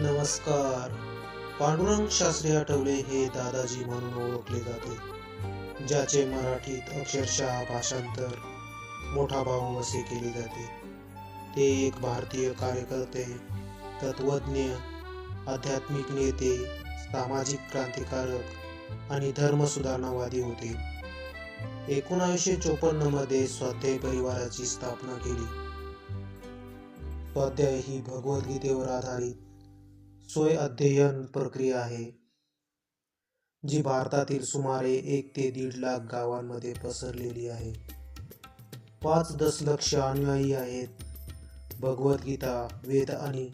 नमस्कार. पांडुरंग शास्त्री आठवले हे दादाजी म्हणून ओळखले जाते ज्याचे मराठीत अक्षरशः भाषांतर मोठा भाऊ असे केले जाते. ते एक भारतीय कार्यकर्ते तत्वज्ञ आध्यात्मिक नेते सामाजिक क्रांतिकारक आणि धर्मसुधारणावादी होते. एकोणावीसशे चोपन्नमध्ये स्वाध्याय परिवाराची स्थापना केली. स्वाध्याय ही भगवद्गीतेवर आधारित सोय अध्ययन प्रक्रिया आहे जी भारतातील सुमारे एक ते दीड लाख गावांमध्ये पसरलेली आहे. पाच दशलक्ष अनुयायी आहेत. भगवद्गीता वेद आणि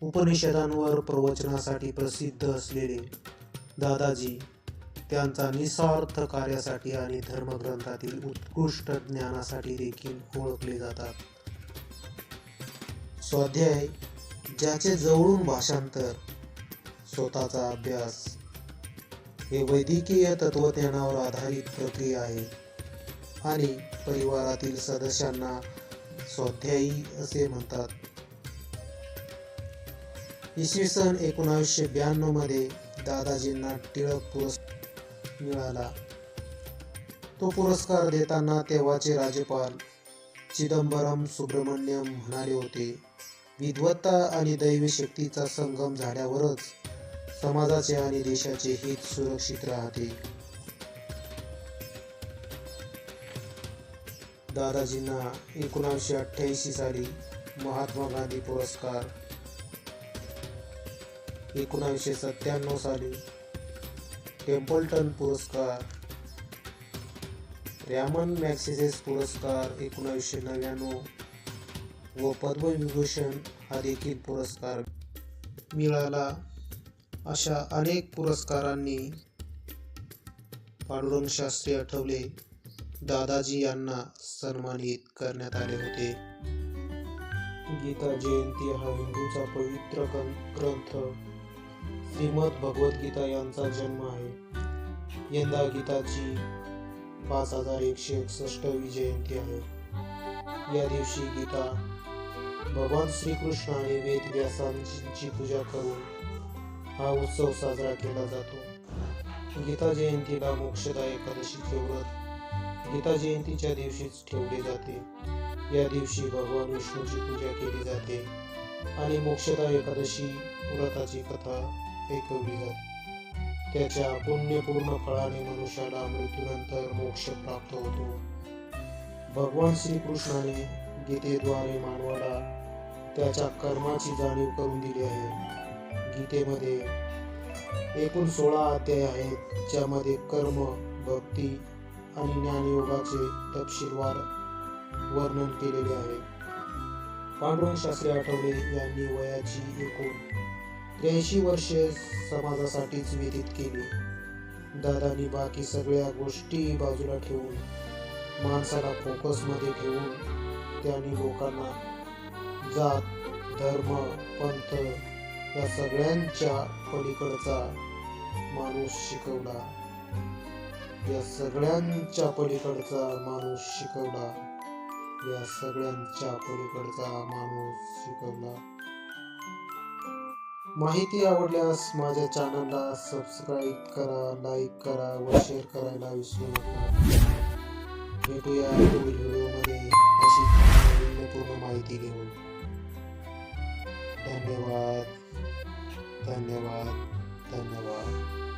उपनिषदांवर प्रवचनासाठी प्रसिद्ध असलेले दादाजी त्यांचा निस्वार्थ कार्यासाठी आणि धर्मग्रंथातील उत्कृष्ट ज्ञानासाठी देखील ओळखले जातात. स्वाध्याय ज्याचे जवळून भाषांतर स्वतःचा अभ्यास हे वैद्यकीय तत्वज्ञानावर आधारित प्रक्रिया आहे. आणि परिवारातील सदस्यांना स्वाध्यायी असे म्हणतात. इसवी सन एकोणावीसशे ब्याण्णवमध्ये दादाजींना टिळक पुरस्कार मिळाला. तो पुरस्कार देताना तेव्हाचे राज्यपाल चिदंबरम सुब्रमण्यम म्हणाले होते. विद्वत्ता आणि दैवी शक्तीचा संगम झाल्यावरच समाजाचे आणि देशाचे हित सुरक्षित राहते. दादाजींना एकोणीसशे अठ्ठ्याऐंशी साली महात्मा गांधी पुरस्कार. एकोणीसशे सत्त्याण्णव साली टेम्पल्टन पुरस्कार. रॅमन मॅक्सिसेस पुरस्कार एकोणीसशे नव्याण्णव. व पद्मविभूषण हा देखील पुरस्कार मिळाला. अशा अनेक पुरस्कारांनी पांडुरंग शास्त्री आठवले. दादाजी यांना सन्मानित करण्यात आले होते. गीता जयंती हा हिंदूचा पवित्र ग्रंथ. श्रीमद भगवद्गीता यांचा जन्म आहे. यंदा गीताची पाच हजार एकशे एकसष्टवी जयंती आहे. या दिवशी गीता भगवान श्रीकृष्णाने वेद व्यासांची पूजा करून हा उत्सव साजरा केला जातो. गीता जयंतीला मोक्षदा एकादशीचे व्रत गीता जयंतीच्या दिवशीच ठेवले जाते. या दिवशी भगवान विष्णूची पूजा केली जाते आणि मोक्षदा एकादशी व्रताची कथा ऐकवली जाते. त्याच्या पुण्यपूर्ण फळाने मनुष्याला मृत्यूनंतर मोक्ष प्राप्त होतो. भगवान श्रीकृष्णाने गीतेद्वारे मानवाला त्याच्या कर्माची जाणीव करून दिली आहे. गीतेमध्ये एकूण सोळा अध्याय आहेत ज्यामध्ये कर्म भक्ती आणि ज्ञानयोगाचे तपशीलवार वर्णन केलेले आहे. पांडुरंग शास्त्री आठवले यांनी वयाची एकूण त्र्याऐंशी वर्षे समाजासाठीच व्यतीत केली. दादानी बाकी सगळ्या गोष्टी बाजूला ठेवून माणसाला फोकसमध्ये ठेवून त्यांनी लोकांना जात धर्म पंथ या सगळ्यांच्या पलीकडचा माणूस शिकवला. या सगळ्यांच्या पलीकडचा माणूस शिकवला. या सगळ्यांच्या पलीकडचा माणूस शिकवला. माहिती आवडल्यास माझ्या चॅनलला सबस्क्राईब करा लाईक करा व शेअर करायला विसरू नका. भेटूया पुढील व्हिडिओमध्ये अशी नाविन्यपूर्ण माहिती घेऊन धन्यवाद धन्यवाद धन्यवाद